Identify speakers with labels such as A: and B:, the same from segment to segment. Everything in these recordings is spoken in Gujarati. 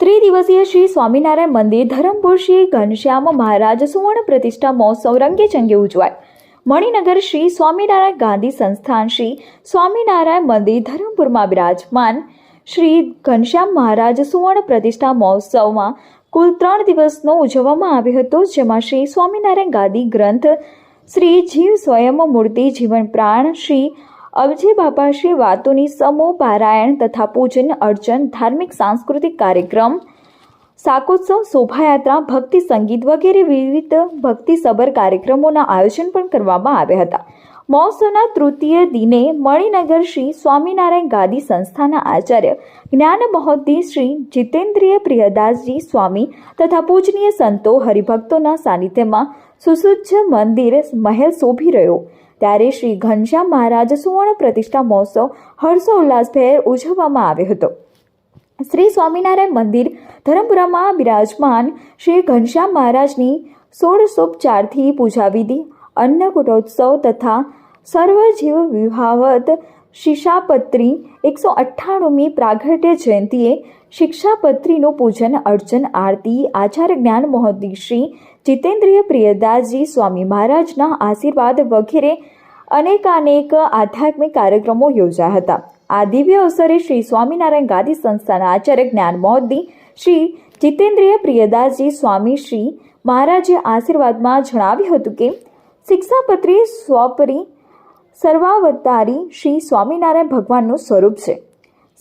A: ત્રિદિવસીય શ્રી સ્વામિનારાયણ મંદિર ધરમપુર શ્રી ઘનશ્યામ મહારાજ સુવર્ણ પ્રતિષ્ઠા મહોત્સવ રંગે ચંગે ઉજવાય. મણિનગર શ્રી સ્વામિનારાયણ ગાંધી સંસ્થાન શ્રી સ્વામિનારાયણ મંદિર ધરમપુરમાં બિરાજમાન શ્રી ઘનશ્યામ મહારાજ સુવર્ણ પ્રતિષ્ઠા મહોત્સવમાં કુલ ત્રણ દિવસનો ઉજવવામાં આવ્યો હતો, જેમાં શ્રી સ્વામિનારાયણ ગાદી ગ્રંથ શ્રી જીવ સ્વયં મૂર્તિ જીવન પ્રાણ શ્રી અબજી બાપા શ્રી વાતોની સમો પારાયણ તથા પૂજન અર્ચન ધાર્મિક સાંસ્કૃતિક કાર્યક્રમ, શાકોત્સવ, શોભાયાત્રા, ભક્તિ સંગીત વગેરે વિવિધ ભક્તિસભર કાર્યક્રમોના આયોજન પણ કરવામાં આવ્યા હતા. મહોત્સવના તૃતીય દિને મણિનગર શ્રી સ્વામિનારાયણ ગાદી સંસ્થાના આચાર્ય જ્ઞાન મહોદય શ્રી જીતેન્દ્રિય પ્રિયદાસજી સ્વામી તથા પૂજનીય સંતો હરિભક્તોના સાનિધ્યમાં સુસજ્જ મંદિર મહેલ શોભી રહ્યો. ત્યારે શ્રી ઘનશ્યામ મહારાજ સુવર્ણ પ્રતિષ્ઠા મહોત્સવ હર્ષોલ્લાસભેર ઉજવવામાં આવ્યો હતો. શ્રી સ્વામિનારાયણ મંદિર ધરમપુરામાં બિરાજમાન શ્રી ઘનશ્યામ મહારાજની સોળસોપચારથી પૂજાવિધિ, અન્નકૂટોત્સવ તથા સર્વજીવ વિભાવત શિક્ષાપત્રી એકસો અઠ્ઠાણુંમી પ્રાગટ્ય જયંતિએ શિક્ષાપત્રીનું પૂજન, અર્ચન, આરતી આચાર્ય જ્ઞાન મહોદય શ્રી જીતેન્દ્રિય પ્રિયદાસજી સ્વામી મહારાજના આશીર્વાદ વગેરે અનેકાનેક આધ્યાત્મિક કાર્યક્રમો યોજાયા હતા. આ દિવ્ય અવસરે શ્રી સ્વામિનારાયણ ગાદી સંસ્થાના આચાર્ય જ્ઞાન મોદી શ્રી જીતેન્દ્રિય પ્રિયદાસજી સ્વામી શ્રી મહારાજે આશીર્વાદમાં જણાવ્યું હતું કે, શિક્ષાપત્રી સ્વપરી સર્વાવતારી શ્રી સ્વામિનારાયણ ભગવાનનું સ્વરૂપ છે.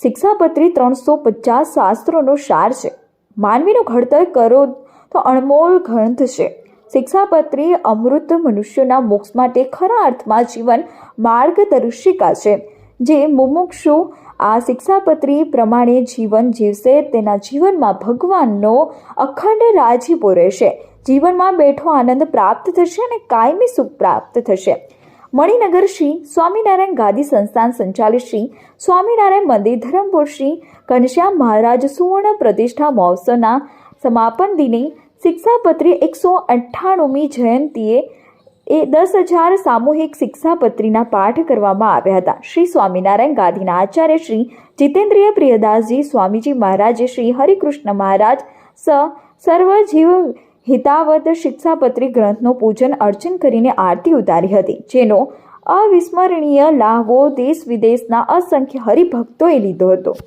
A: શિક્ષાપત્રી ત્રણસો પચાસ શાસ્ત્રોનો સાર છે. માનવીનું ઘડતર કરો તો અણમોલ ગ્રંથ છે. શિક્ષાપત્રી અમૃત મનુષ્યોના મોક્ષ માટે ખરા અર્થમાં જીવન માર્ગદર્શિકા છે. જે મુમુક્ષુ આ શિક્ષાપત્રી પ્રમાણે જીવન જીવશે તેના જીવનમાં ભગવાનનો અખંડ રાજીપો રહેશે. જીવનમાં બેઠો આનંદ પ્રાપ્ત થશે અને કાયમી સુખ પ્રાપ્ત થશે. મણિનગર શ્રી સ્વામિનારાયણ ગાદી સંસ્થાન સંચાલિત શ્રી સ્વામિનારાયણ મંદિર ધરમપુર શ્રી ઘનશ્યામ મહારાજ સુવર્ણ પ્રતિષ્ઠા મહોત્સવના સમાપન દિને શિક્ષાપત્રી એકસો અઠ્ઠાણુંમી જયંતીએ એ દસ હજાર સામૂહિક શિક્ષાપત્રીના પાઠ કરવામાં આવ્યા હતા. શ્રી સ્વામિનારાયણ ગાંધીના આચાર્ય શ્રી જીતેન્દ્રિય પ્રિયદાસજી સ્વામીજી મહારાજે શ્રી હરિકૃષ્ણ મહારાજ સ સર્વજીવ હિતાવત શિક્ષાપત્રી ગ્રંથનું પૂજન અર્ચન કરીને આરતી ઉતારી હતી, જેનો અવિસ્મરણીય લાહવો દેશ વિદેશના અસંખ્ય હરિભક્તોએ લીધો હતો.